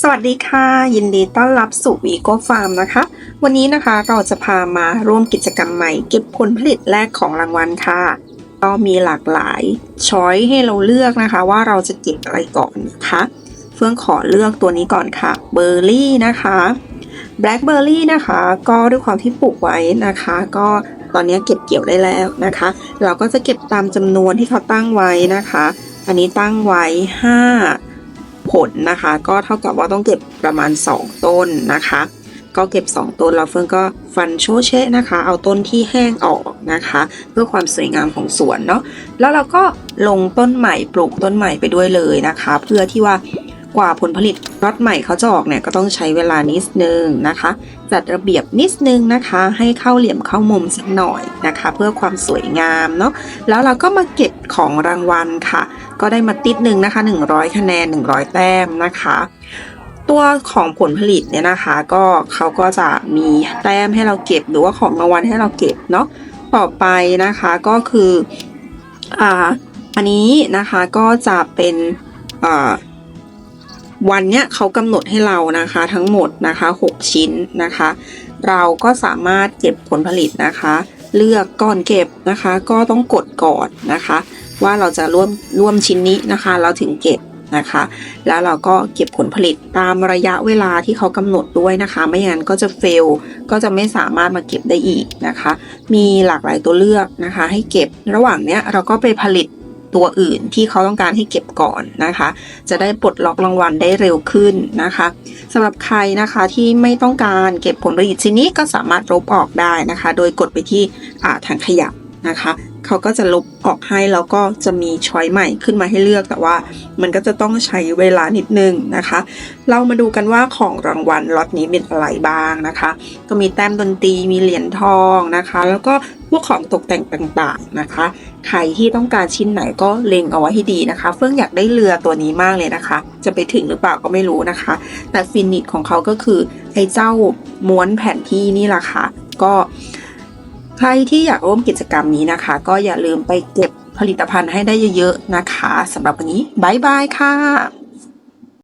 สวัสดีค่ะ ยินดีต้อนรับสู่วีโก้ฟาร์มนะคะ วันนี้นะคะเราจะพามาร่วมกิจกรรมใหม่ เก็บผลผลิตแรกของรางวัลค่ะ ก็มีหลากหลายช้อยให้เราเลือกนะคะ ว่าเราจะเก็บอะไรก่อนนะคะ เฟื่องขอเลือกตัวนี้ก่อนค่ะเบอร์รี่นะคะแบล็คเบอร์รี่นะคะก็ด้วยความที่ปลูกไว้นะคะ ก็ตอนนี้เก็บเกี่ยวได้แล้วนะคะ เราก็จะเก็บตามจำนวนที่เขาตั้งไว้นะคะ อันนี้ตั้งไว้ 5 ผลนะคะ ก็เท่ากับว่าต้องเก็บประมาณ 2 ต้นนะคะ ก็เก็บ 2 ต้นแล้วเฟื่องก็ฟันโชเชะนะคะ เอาต้นที่แห้งออกนะคะ เพื่อความสวยงามของสวนเนาะแล้วเราก็ลงต้นใหม่ปลูกต้นใหม่ไปด้วยเลยนะคะ เพื่อที่ว่า กว่าผลผลิตรอดใหม่เขาจะออกเนี่ยก็ต้องใช้เวลานิดนึงนะคะ จัดระเบียบนิดนึงนะคะ ให้เข้าเหลี่ยมเข้ามุมสักหน่อยนะคะ เพื่อความสวยงามเนาะแล้วเราก็มาเก็บของรางวัลค่ะ ก็ได้มาติดหนึ่งนะคะ 100 คะแนน 100 แต้มนะคะตัวของผลผลิตเนี่ยนะคะ ก็เขาก็จะมีแต้มให้เราเก็บหรือว่าของรางวัลให้เราเก็บเนาะต่อไปนะคะก็คืออ่าอันนี้นะคะก็จะเป็นอ่า วันเนี้ยเขากำหนดให้เรานะคะทั้งหมดนะคะ 6 ชิ้นนะคะ เราก็สามารถเก็บผลผลิตนะคะ เลือกก่อนเก็บนะคะ ก็ต้องกดก่อนนะคะ ว่าเราจะร่วมร่วมชิ้นนี้นะคะ เราถึงเก็บนะคะ แล้วเราก็เก็บผลผลิตตามระยะเวลาที่เขากำหนดด้วยนะคะ ไม่งั้นก็จะเฟล ก็จะไม่สามารถมาเก็บได้อีกนะคะ มีหลากหลายตัวเลือกนะคะ ให้เก็บระหว่างเนี้ยเราก็ไปผลิต ตัวอื่นที่เขาต้องการให้เก็บก่อนนะคะ จะได้ปลดล็อกรางวัลได้เร็วขึ้นนะคะสำหรับใครนะคะที่ไม่ต้องการเก็บผลผลิตชิ้นนี้ก็สามารถลบออกได้นะคะ โดยกดไปที่อ่าถังขยะ นะคะเขาก็จะลบออกให้แล้วก็จะมีช้อยใหม่ขึ้นมาให้เลือกแต่ว่า มันก็จะต้องใช้เวลานิดนึงนะคะ เรามาดูกันว่าของรางวัลล็อตนี้เป็นอะไรบ้างนะคะ ก็มีแต้มดนตรีมีเหรียญทองนะคะ แล้วก็พวกของตกแต่งต่างๆนะคะ ใครที่ต้องการชิ้นไหนก็เล็งเอาไว้ให้ดีนะคะ เฟื่องอยากได้เรือตัวนี้มากเลยนะคะ จะไปถึงหรือเปล่าก็ไม่รู้นะคะ แต่ฟินิชของเขาก็คือไอ้เจ้าม้วนแผนที่นี่แหละค่ะก็ ใครที่อยากร่วมกิจกรรมนี้นะคะ ก็อย่าลืมไปเก็บผลิตภัณฑ์ให้ได้เยอะๆนะคะสำหรับวันนี้บายบายค่ะ